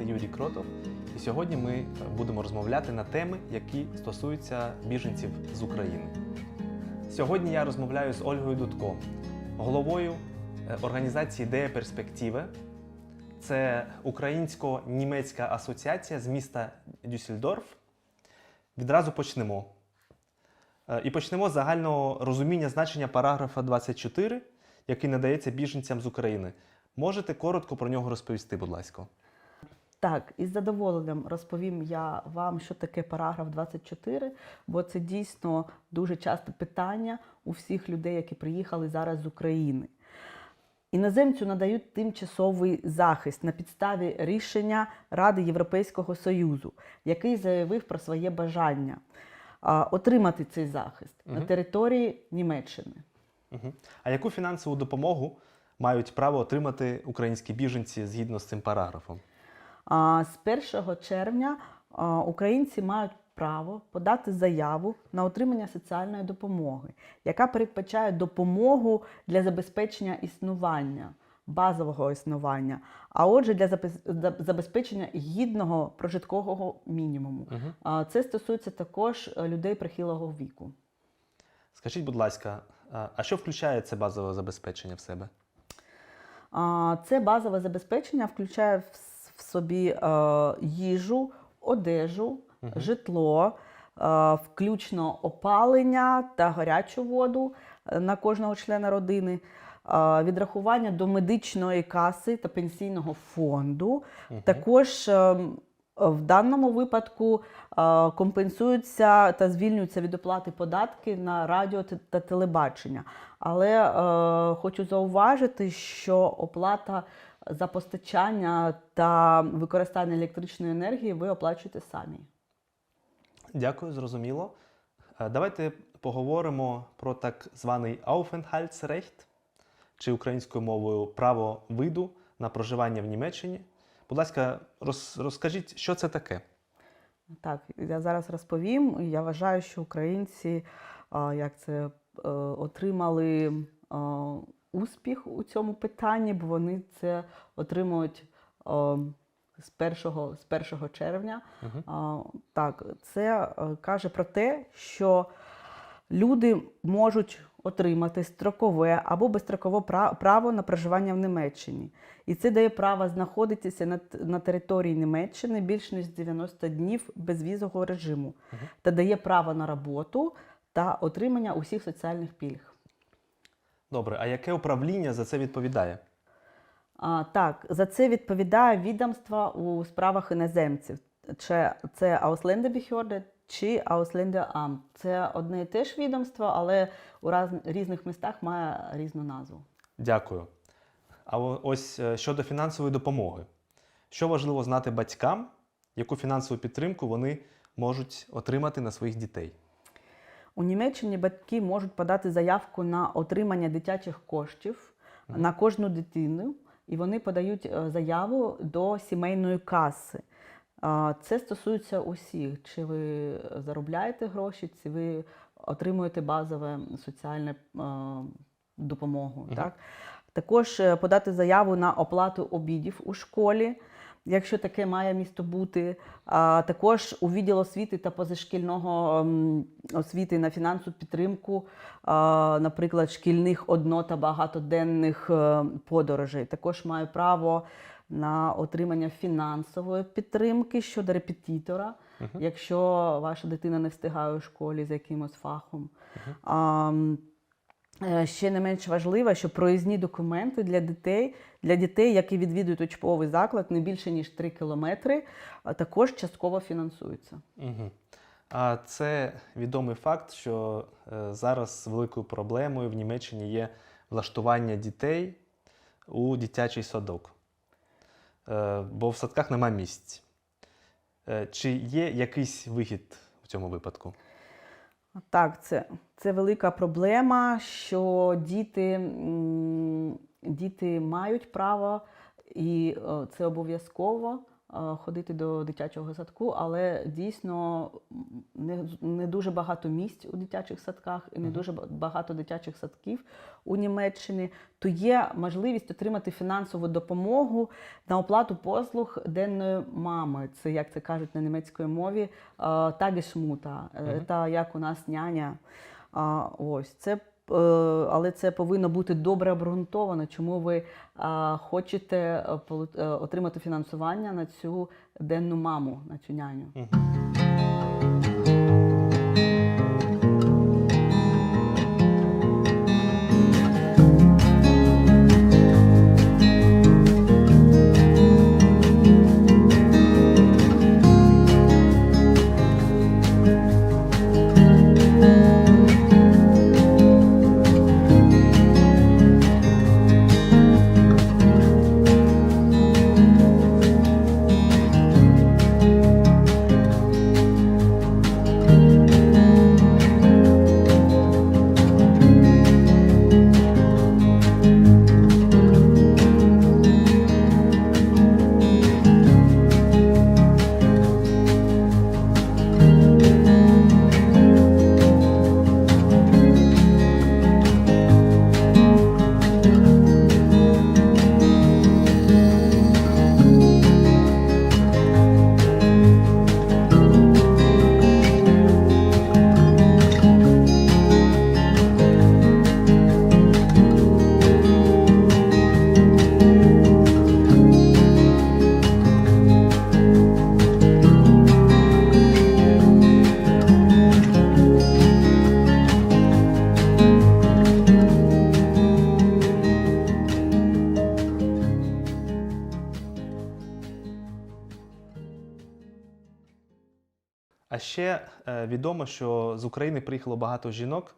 звати Юрій Кротов, і сьогодні ми е, будемо розмовляти на теми, які стосуються біженців з України. Сьогодні я розмовляю з Ольгою Дудко, головою е, організації Ідея перспективи. Це українсько-німецька асоціація з міста Дюссельдорф. Відразу почнемо. Е, І почнемо з загального розуміння значення параграфа 24, який надається біженцям з України. Можете коротко про нього розповісти, будь ласка. Так, із задоволенням розповім я вам, що таке параграф 24, бо це дійсно дуже часте питання у всіх людей, які приїхали зараз з України. Іноземцю надають тимчасовий захист на підставі рішення Ради Європейського Союзу, який заявив про своє бажання отримати цей захист на території Німеччини. Угу. А яку фінансову допомогу мають право отримати українські біженці згідно з цим параграфом? З 1 червня українці мають право подати заяву на отримання соціальної допомоги, яка передбачає допомогу для забезпечення існування, базового існування, а отже, для забезпечення гідного прожиткового мінімуму. Угу. Це стосується також е, людей прихилого віку. Скажіть, будь ласка, а що включає це базове забезпечення в себе? Це базове забезпечення включає в в собі е, їжу, одежу, житло, е, включно опалення та гарячу воду е, на кожного члена родини, е, відрахування до медичної каси та пенсійного фонду. Мгм. Також е, в даному випадку е, компенсуються та звільнюються від оплати податки на радіо та- та телебачення. Але е, хочу зауважити, що оплата за постачання та використання електричної енергії ви оплачуєте самі. Дякую, зрозуміло. Е, Давайте поговоримо про так званий Aufenthaltsrecht, чи українською мовою право виду на проживання в Німеччині. Будь ласка, роз- розкажіть, що це таке? Так, я зараз розповім. Я вважаю, що українці як це е, отримали успіх у цьому питанні, бо вони це отримують а, з 1, з 1 червня. Мгм. А, Так, це е, каже про те, що люди можуть отримати строкове або безстрокове право на проживання в Німеччині. І це дає право знаходитися на, на території Німеччини більш ніж 90 днів безвізового режиму Мгм. та дає право на роботу та отримання усіх соціальних пільг. Добре, а яке управління за це відповідає? А, так, за це відповідає відомство у справах іноземців. Чи це Ausländerbehörde чи Ausländeраmt. Це одне і те ж відомство, але у раз, різних містах має різну назву. Дякую. А ось е, щодо фінансової допомоги. Що важливо знати батькам, яку фінансову підтримку вони можуть отримати на своїх дітей? У Німеччині батьки можуть подати заявку на отримання дитячих коштів на кожну дитину, і вони подають е, заяву до сімейної каси. Це стосується усіх. Чи ви заробляєте гроші, чи ви отримуєте базове соціальне е, допомогу. Мгм. Так? Також е, подати заяву на оплату обідів у школі, якщо таке має місто бути. А також у відділ освіти та позашкільного ем, освіти на фінансову підтримку, наприклад, шкільних одно та багатоденних е, подорожей. Також маю право на отримання фінансової підтримки щодо репетитора, Мгм. якщо ваша дитина не встигає у школі з якимось фахом. Мгм. А, Ще не менш важливо, що проїзні документи для дітей, для дітей, які відвідують учбовий заклад не більше ніж 3 кілометри, також частково фінансуються. Угу. А це відомий факт, що е, зараз великою проблемою в Німеччині є влаштування дітей у дитячий садок. Е, бо в садках нема місць. Е, чи є якийсь вихід в цьому випадку? Так, це, це велика проблема, що діти, діти мають право, і це обов'язково ходити до дитячого садку, але дійсно не, не дуже багато місць у дитячих садках і не дуже багато дитячих садків у Німеччині, то є можливість отримати фінансову допомогу на оплату послуг денної мами. Це як це кажуть на німецькій мові тагешмута. Мгм. Це як у нас няня. А, ось це. Е, Але це повинно бути добре обґрунтовано, чому ви хочете е, е, отримати фінансування на цю денну маму, на цю няню. Ще е, відомо, що з України приїхало багато жінок,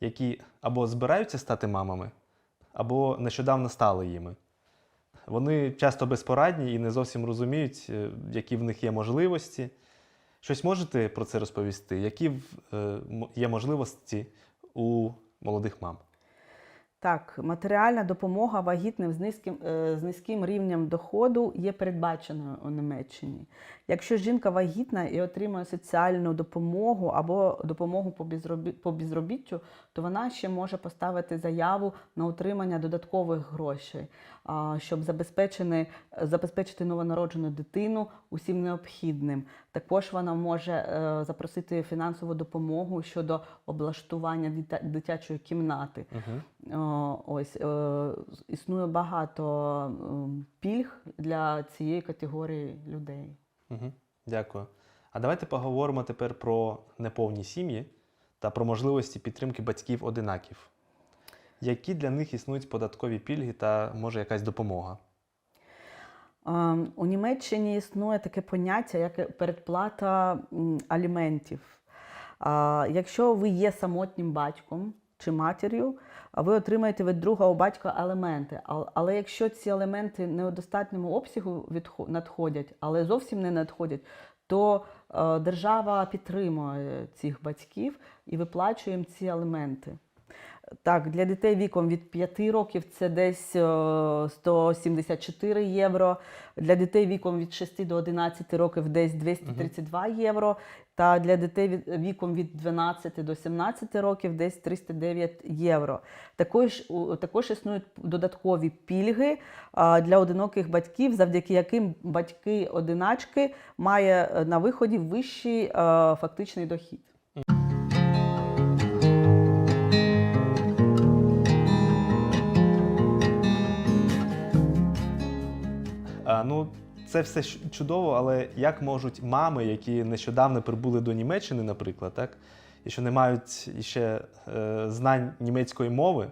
які або збираються стати мамами, або нещодавно стали їми. Вони часто безпорадні і не зовсім розуміють, е, які в них є можливості. Щось можете про це розповісти? Які е, є можливості у молодих мам? Так, матеріальна допомога вагітним з низьким, е, з низьким рівнем доходу є передбаченою у Німеччині. Якщо жінка вагітна і отримує соціальну допомогу або допомогу по, безробі... по безробіттю, то вона ще може поставити заяву на отримання додаткових грошей, щоб забезпечити новонароджену дитину усім необхідним. Також вона може е, запросити фінансову допомогу щодо облаштування дитя- дитячої кімнати. Угу. Ось е, існує багато пільг для цієї категорії людей. Угу. Дякую. А давайте поговоримо тепер про неповні сім'ї та про можливості підтримки батьків-одинаків. Які для них існують податкові пільги та може якась допомога? Ем, У Німеччині існує таке поняття, як передплата аліментів. Якщо ви є самотнім батьком чи матір'ю, ви отримаєте від другого батька аліменти. Але якщо ці елементи не у достатньому обсягу надходять, але зовсім не надходять, то е, держава підтримує цих батьків і виплачує їм ці аліменти. Так, для дітей віком від 5 років це десь е, 174 євро. Для дітей віком від 6 до 11 років десь 232 євро. Та для дітей віком від 12 до 17 років десь 309 євро. Також, також існують додаткові пільги для одиноких батьків, завдяки яким батьки-одиначки має е, на виході вищий е, фактичний дохід. Це все чудово, але як можуть мами, які нещодавно прибули до Німеччини, наприклад, так, і що не мають іще е, знань німецької мови,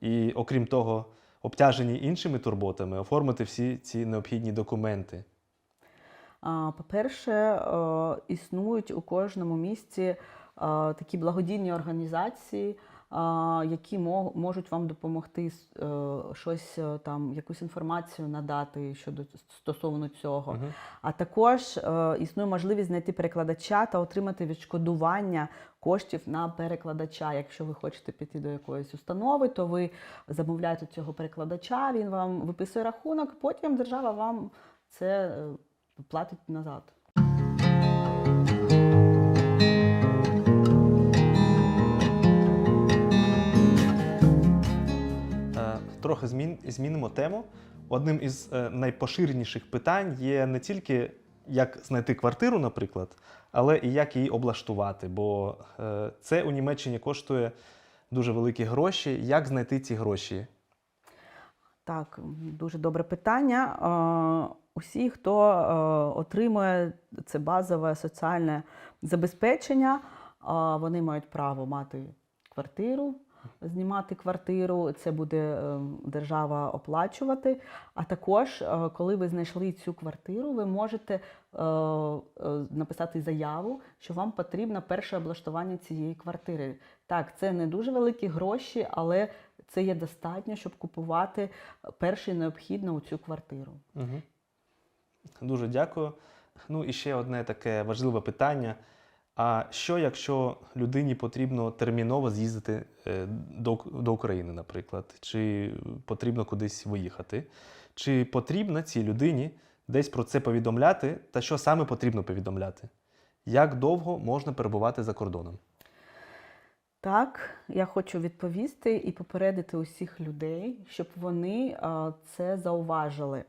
і, окрім того, обтяжені іншими турботами, оформити всі ці необхідні документи? По-перше, е, існують у кожному місті е, такі благодійні організації, які мо- можуть вам допомогти е, щось е, там, якусь інформацію надати щодо стосовно цього. Мгм. А також е, існує можливість знайти перекладача та отримати відшкодування коштів на перекладача. Якщо ви хочете піти до якоїсь установи, то ви замовляєте цього перекладача, він вам виписує рахунок, потім держава вам це платить назад. Трохи змін, змінимо тему. Одним із е, найпоширеніших питань є не тільки як знайти квартиру, наприклад, але і як її облаштувати. Бо е, це у Німеччині коштує дуже великі гроші. Як знайти ці гроші? Так, дуже добре питання. Е, Усі, хто отримує це базове соціальне забезпечення, вони мають право мати квартиру, знімати квартиру, це буде е, держава оплачувати. А також, е, коли ви знайшли цю квартиру, ви можете е, написати заяву, що вам потрібно перше облаштування цієї квартири. Так, це не дуже великі гроші, але це є достатньо, щоб купувати перше необхідне у цю квартиру. Угу. Дуже дякую. Ну і ще одне таке важливе питання. А що, якщо людині потрібно терміново з'їздити е, до, до України, наприклад, чи потрібно кудись виїхати? Чи потрібно цій людині десь про це повідомляти, та що саме потрібно повідомляти? Як довго можна перебувати за кордоном? Так, я хочу відповісти і попередити усіх людей, щоб вони це зауважили.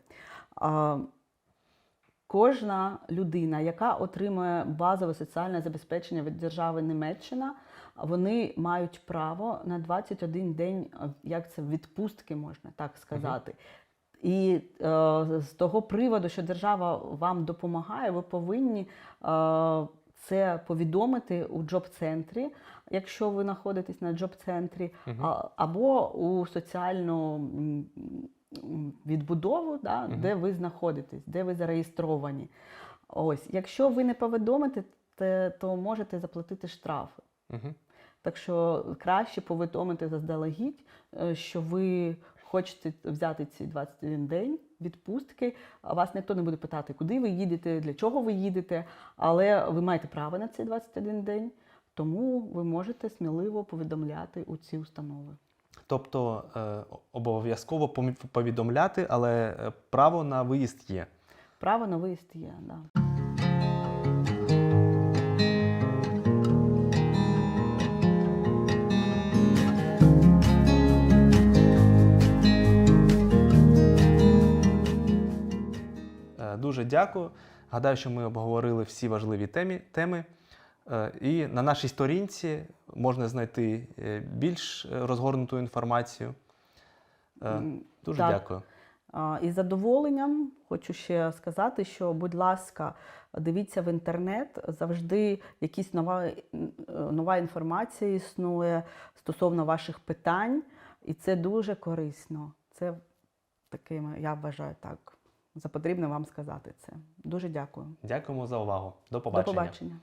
Кожна людина, яка отримує базове соціальне забезпечення від держави Німеччина, вони мають право на 21 день, як це відпустки можна так сказати. І е, з того приводу, що держава вам допомагає, ви повинні е, це повідомити у джоб-центрі, якщо ви знаходитесь на джоб-центрі, а, або у соціальну м, відбудову, да, Мгм. де ви знаходитесь, де ви зареєстровані. Ось, якщо ви не повідомите, те- то можете заплатити штрафи. Угу. Так що краще повідомити заздалегідь, е, що ви хочете взяти ці 21 день відпустки. А Вас ніхто не буде питати, куди ви їдете, для чого ви їдете, але ви маєте право на цей 21 день, тому ви можете сміливо повідомляти у ці установи. Тобто е, обов'язково повідомляти, але е, право на виїзд є. Право на виїзд є. Да. Е, Дуже дякую. Гадаю, що ми обговорили всі важливі теми. І на нашій сторінці можна знайти е, більш е, розгорнуту інформацію. Е, Дуже так. дякую. І з задоволенням хочу ще сказати, що, будь ласка, дивіться в інтернет, завжди якісь нова, нова інформація існує стосовно ваших питань, і це дуже корисно. Це таким, я вважаю так. За потрібне вам сказати це. Дуже дякую. Дякуємо за увагу. До До побачення. побачення.